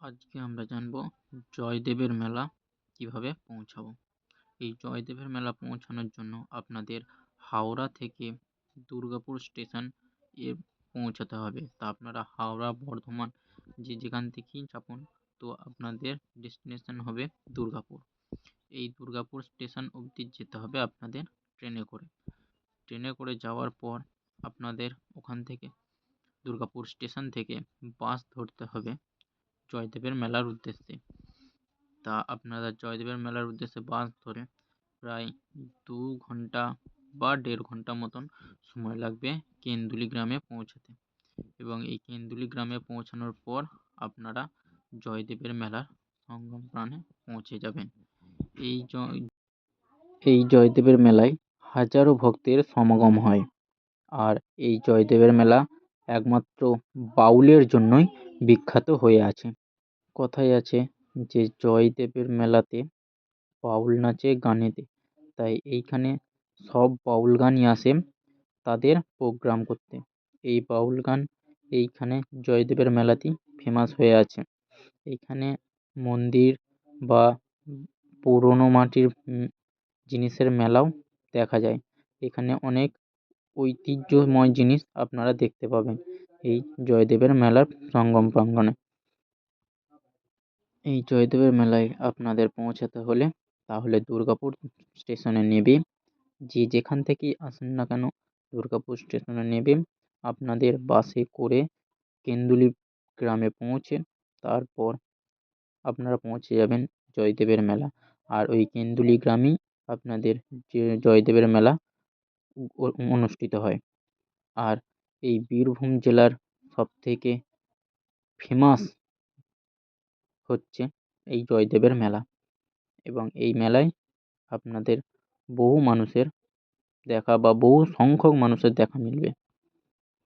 আজকে আমরা জানব জয়দেবের মেলা কীভাবে পৌঁছাবো। এই জয়দেবের মেলা পৌঁছানোর জন্য আপনাদের হাওড়া থেকে দুর্গাপুর স্টেশন এ পৌঁছাতে হবে। তা আপনারা হাওড়া, বর্ধমান যে যেখান থেকেই চাপুন, তো আপনাদের ডেস্টিনেশন হবে দুর্গাপুর। এই দুর্গাপুর স্টেশন অবধি যেতে হবে আপনাদের ট্রেনে করে। ট্রেনে করে যাওয়ার পর আপনাদের ওখান থেকে, দুর্গাপুর স্টেশন থেকে বাস ধরতে হবে। জয়দেবের মেলার উদ্দেশ্যে। তা আপনারা জয়দেবের মেলার উদ্দেশ্যে বাস ধরে প্রায় দু ঘণ্টা বা দেড় ঘণ্টা মতন সময় লাগবে কেন্দুলি গ্রামে পৌঁছাতে। এবং এই কেন্দুলি গ্রামে পৌঁছানোর পর আপনারা জয়দেবের মেলার সঙ্গম প্রাণে পৌঁছে যাবেন। এই জয় এই জয়দেবের মেলায় হাজারো ভক্তের সমাগম হয়। আর এই জয়দেবের মেলা একমাত্র বাউলের জন্যই বিখ্যাত হয়ে আছে। কথায় আছে যে, জয়দেবের মেলাতে বাউল নাচে গানেতে তাই এইখানে সব বাউল গানই আসে তাদের প্রোগ্রাম করতে। এই বাউল গান এইখানে জয়দেবের মেলাতেই ফেমাস হয়ে আছে। এইখানে মন্দির বা পুরোনো মাটির জিনিসের মেলাও দেখা যায়। এখানে অনেক ঐতিহ্যময় জিনিস আপনারা দেখতে পাবেন। এই জয়দেবের মেলার সঙ্গম প্রাঙ্গণে। এই জয়দেবের মেলায় আপনাদের পৌঁছাতে হলে তাহলে দুর্গাপুর স্টেশনে নেবে। যে যেখান থেকেই আসেন না কেন, দুর্গাপুর স্টেশনে নেবে। আপনাদের বাসে করে কেন্দুলি গ্রামে পৌঁছে তারপর আপনারা পৌঁছে যাবেন জয়দেবের মেলা। আর ওই কেন্দুলি গ্রামেই আপনাদের যে জয়দেবের মেলা অনুষ্ঠিত হয়। আর এই বীরভূম জেলার সবথেকে ফেমাস হচ্ছে এই জয়দেবের মেলা। এবং এই মেলায় আপনাদের বহু মানুষের দেখা বা বহু সংখ্যক মানুষের দেখা মিলবে।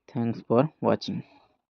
Thanks for watching